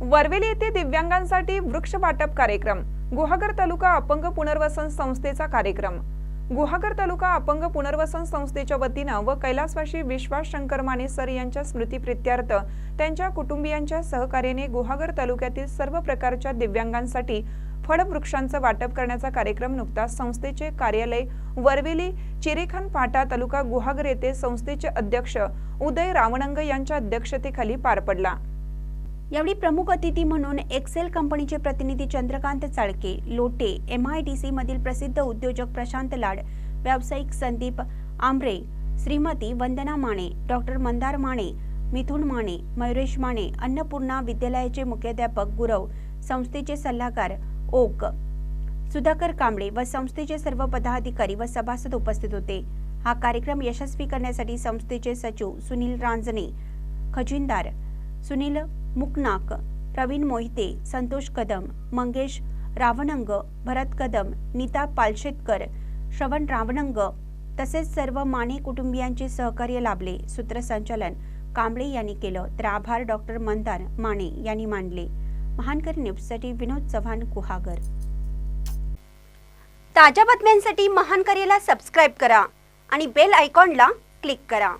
वरवेली येथे दिव्यांगांसाठी वृक्ष वाटप कार्यक्रम गुहागर तालुका अपंग पुनर्वसन संस्थेचा कार्यक्रम. गुहागर तालुका अपंग पुनर्वसन संस्थेच्या वतीनं व कैलासवाशी विश्वास शंकर माने सर यांच्या स्मृतीप्रित्यर्थ त्यांच्या कुटुंबियांच्या सहकार्याने गुहागर तालुक्यातील सर्व प्रकारच्या दिव्यांगांसाठी फळवृक्षांचं वाटप करण्याचा कार्यक्रम नुकताच संस्थेचे कार्यालय वरवेली चिरेखान फाटा तालुका गुहागर येथे संस्थेचे अध्यक्ष उदय रावणंग यांच्या अध्यक्षतेखाली पार पडला. यावेळी प्रमुख अतिथी म्हणून एक्सेल कंपनीचे प्रतिनिधी Chandrakant Chalke Lote M I D C मधील प्रसिद्ध उद्योजक प्रशांत लाड व्यावसायिक संदीप आंबरे श्रीमती वंदना माने डॉक्टर मंदार माने मिथुन माने मयुरेश माने अन्नपूर्णा विद्यालयाचे मुख्याध्यापक गुरव संस्थेचे सल्लागार ओक सुधाकर कांबळे व संस्थेचे सर्व पदाधिकारी व सभासद उपस्थित होते. हा कार्यक्रम यशस्वी करण्यासाठी संस्थेचे सचिव सुनील रांजणे खजिनदार सुनील मुकनाक प्रवीण मोहिते संतोष कदम मंगेश रावणंग भरत कदम नीता पालशेतकर श्रवण रावणंग तसेच सर्व माने कुटुंबियांचे सहकार्य लाभले सूत्रसंचालन कांबळे यांनी केलं तर आभार डॉक्टर मंदार माने यांनी मानले महानकर न्यूजसाठी विनोद चव्हाण गुहागर ताज्या बातम्यांसाठी महानकरेला सबस्क्राईब करा आणि बेल आयकॉनला क्लिक करा.